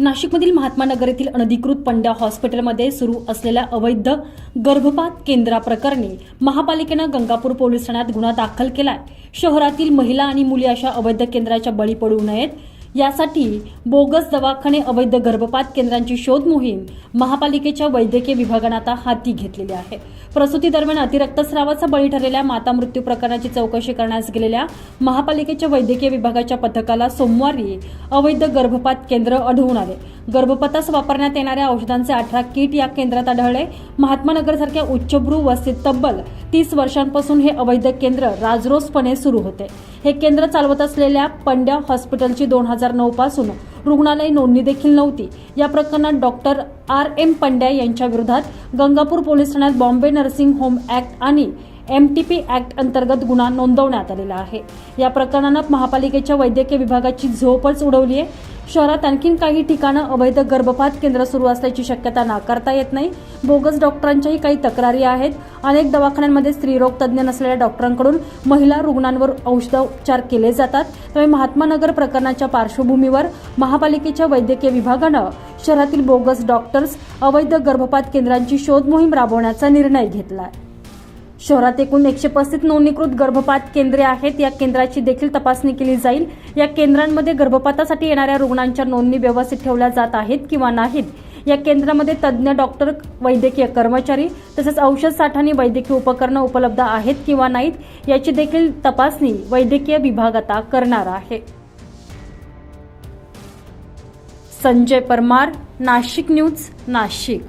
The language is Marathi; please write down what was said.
नाशिकमधील महात्मा नगर येथील अनधिकृत पंड्या हॉस्पिटलमध्ये सुरू असलेल्या अवैध गर्भपात केंद्राप्रकरणी महापालिकेनं गंगापूर पोलीस ठाण्यात गुन्हा दाखल केलाय. शहरातील महिला आणि मुली अशा अवैध केंद्राच्या बळी पडू नयेत. यासाठी बोगस दवाखाने अवैध गर्भपात केंद्रांची शोध मोहीम महापालिकेच्या वैद्यकीय विभागानं आता हाती घेतलेली आहे. प्रसूती दरम्यान अतिरक्तस्रावाचा बळी ठरलेल्या माता मृत्यू प्रकरणाची चौकशी करण्यास गेलेल्या महापालिकेच्या वैद्यकीय विभागाच्या पथकाला सोमवारी अवैध गर्भपात केंद्र आढळून आले. गर्भपातास वापरण्यात येणाऱ्या औषधांचे अठरा किट या केंद्रात आढळले. महात्मानगरसारख्या उच्चभ्रू वस्तीत तब्बल तीस वर्षांपासून हे अवैध केंद्र राजरोसपणे सुरू होते. हे केंद्र चालवत असलेल्या पंड्या हॉस्पिटलची दोन हजार नऊ पासून रुग्णालय नोंदणी देखील नव्हती. या प्रकरणात डॉक्टर आर एम पंड्या यांच्या विरोधात गंगापूर पोलीस ठाण्यात बॉम्बे नर्सिंग होम ऍक्ट आणि एम टी पी ॲक्ट अंतर्गत गुन्हा नोंदवण्यात आलेला आहे. या प्रकरणानं महापालिकेच्या वैद्यकीय विभागाची झोपच उडवली आहे. शहरात आणखीन काही ठिकाणं अवैध गर्भपात केंद्र सुरू असल्याची शक्यता नाकारता येत नाही. बोगस डॉक्टरांच्याही काही तक्रारी आहेत. अनेक दवाखान्यांमध्ये स्त्रीरोग तज्ज्ञ नसलेल्या डॉक्टरांकडून महिला रुग्णांवर औषधोपचार केले जातात. त्यामुळे महात्मा नगर प्रकरणाच्या पार्श्वभूमीवर महापालिकेच्या वैद्यकीय विभागानं शहरातील बोगस डॉक्टर्स अवैध गर्भपात केंद्रांची शोध मोहीम राबवण्याचा निर्णय घेतला आहे शहरात एकूण एकशे पस्तीस नोंदणीकृत गर्भपात केंद्रे आहेत. या केंद्राची देखील तपासणी केली जाईल. या केंद्रांमध्ये गर्भपातासाठी येणाऱ्या रुग्णांच्या नोंदणी व्यवस्थित ठेवल्या जात आहेत किंवा नाहीत. या केंद्रामध्ये तज्ज्ञ डॉक्टर वैद्यकीय कर्मचारी तसेच औषध साठाने आणि वैद्यकीय उपकरणं उपलब्ध आहेत किंवा नाहीत याची देखील तपासणी वैद्यकीय विभाग आता करणार आहे. संजय परमार नाशिक न्यूज नाशिक.